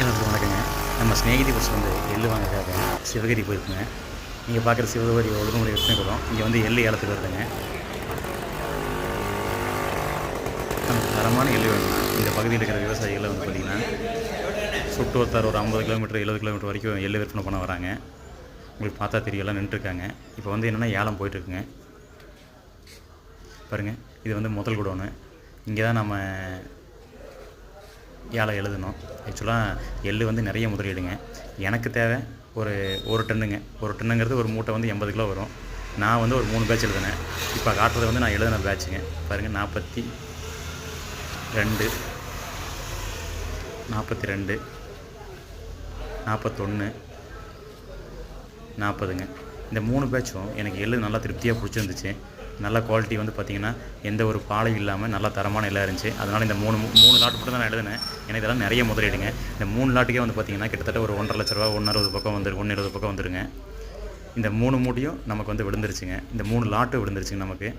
எனக்கு வணக்கங்க. நம்ம ஸ்நேகிதி புஷ் வந்து எள்ளு வாங்கக்காக சிவகிரி போயிருக்குங்க. நீங்கள் பார்க்குற சிவகிரி ஒழுங்குமுறை விற்பனை கூடம் இங்கே வந்து எள்ளு ஏலத்துக்கு வருதுங்க. நமக்கு தரமான எள்ளு வேணும்னா இந்த பகுதியில் இருக்கிற விவசாயிகளை வந்து பார்த்திங்கன்னா சுட்டு ஒருத்தர் ஒரு ஐம்பது கிலோமீட்டர் எழுபது கிலோமீட்டர் வரைக்கும் எள்ளு விற்பனை பண்ண வராங்க. உங்களுக்கு பார்த்தா தெரியலாம் எல்லாம் நின்றுருக்காங்க. இப்போ வந்து என்னென்னா ஏலம் போயிட்டுருக்குங்க. பாருங்கள் இது வந்து முதல் குடோனு. இங்கே தான் நம்ம ஏழை எழுதணும். ஆக்சுவலாக எள்ளு வந்து நிறைய முதலீடுங்க. எனக்கு தேவை ஒரு ஒரு டன்னுங்க. ஒரு டன்னுங்கிறது ஒரு மூட்டை வந்து எண்பது கிலோ வரும். நான் வந்து ஒரு மூணு பேட்ச் எழுதினேன். இப்போ காட்டுறது வந்து நான் எழுதின பேட்சுங்க பாருங்கள் நாற்பத்தி ரெண்டு நாற்பத்தி ரெண்டு நாற்பத்தொன்று நாற்பதுங்க இந்த மூணு பேட்சும் எனக்கு எள்ளு நல்லா திருப்தியாக பிடிச்சிருந்துச்சு. நல்ல குவாலிட்டி வந்து பார்த்திங்கன்னா எந்த ஒரு பாலையும் இல்லாமல் நல்ல தரமான எல்லாம் இருந்துச்சு. அதனால் இந்த மூணு மூணு லாட் மட்டும் தான் நான் எழுதினேன். எனக்கு இதெல்லாம் நிறைய முதலீடுங்க. இந்த மூணு லாட்டுக்கே வந்து பார்த்திங்கன்னா கிட்டத்தட்ட ஒரு ஒன்றரை லட்ச ரூபா ஒன்று அறுபது பக்கம் வந்துரு ஒன்று இருபது பக்கம் வந்துருங்க. இந்த மூணு மூட்டையும் நமக்கு வந்து விழுந்துருச்சுங்க. இந்த மூணு லாட்டு விழுந்துருச்சுங்க நமக்கு.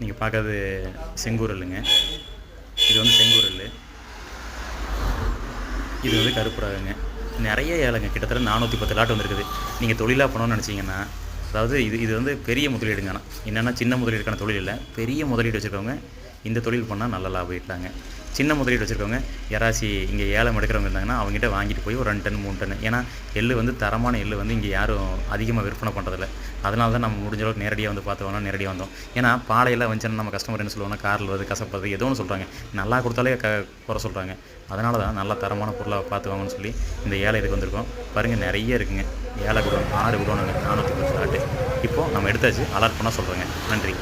நீங்கள் பார்க்கறது செங்கூரலுங்க இது வந்து செங்கூரல் இது வந்து கருப்புறாகுங்க நிறைய ஏழைங்க. கிட்டத்தட்ட நானூற்றி பத்து லாட் வந்துருக்குது. நீங்கள் தொழிலாக பண்ணணும்னு நினச்சிங்கன்னா அதாவது இது இது வந்து பெரிய முதலீடுங்க ஆனால் என்னென்னா சின்ன முதலீடுக்கான தொழில் இல்லை. பெரிய முதலீடு வச்சுருக்கவங்க இந்த தொழில் பண்ணால் நல்ல லாபம் ஈட்டாங்க சின்ன முதலீடு வச்சுருக்கவங்க யாராச்சும் இங்கே ஏலம் எடுக்கிறவங்க இருந்தாங்கன்னா அவங்ககிட்ட வாங்கிட்டு போய் ஒரு ரெண்டு டன் மூணு டன். ஏன்னா எள்ளு வந்து தரமான எள்ளு வந்து இங்கே யாரும் அதிகமாக விற்பனை பண்ணுறதில்ல அதனால தான் நம்ம முடிஞ்ச அளவுக்கு நேரடியாக வந்து பார்த்து வாங்க நேரடியாக வந்தோம். ஏன்னா பாலையெல்லாம் வந்துச்சுன்னா நம்ம கஸ்டமர் என்ன சொல்லுவாங்க காரில் வருது கசப்படுறது ஏதோ ஒன்று சொல்கிறாங்க நல்லா கொடுத்தாலே க குறை சொல்கிறாங்க அதனால தான் நல்லா தரமான பொருளாக பார்த்து வாங்கன்னு சொல்லி இந்த ஏழை இதுக்கு வந்திருக்கோம். பாருங்கள் நிறைய இருக்குங்க. ஏழை குடோன் ஆறு குடோனுங்க நானூற்றி பத்து லாட்டு இப்போது நம்ம எடுத்தாச்சு அலர்ட் பண்ண சொல்கிறேங்க நன்றி.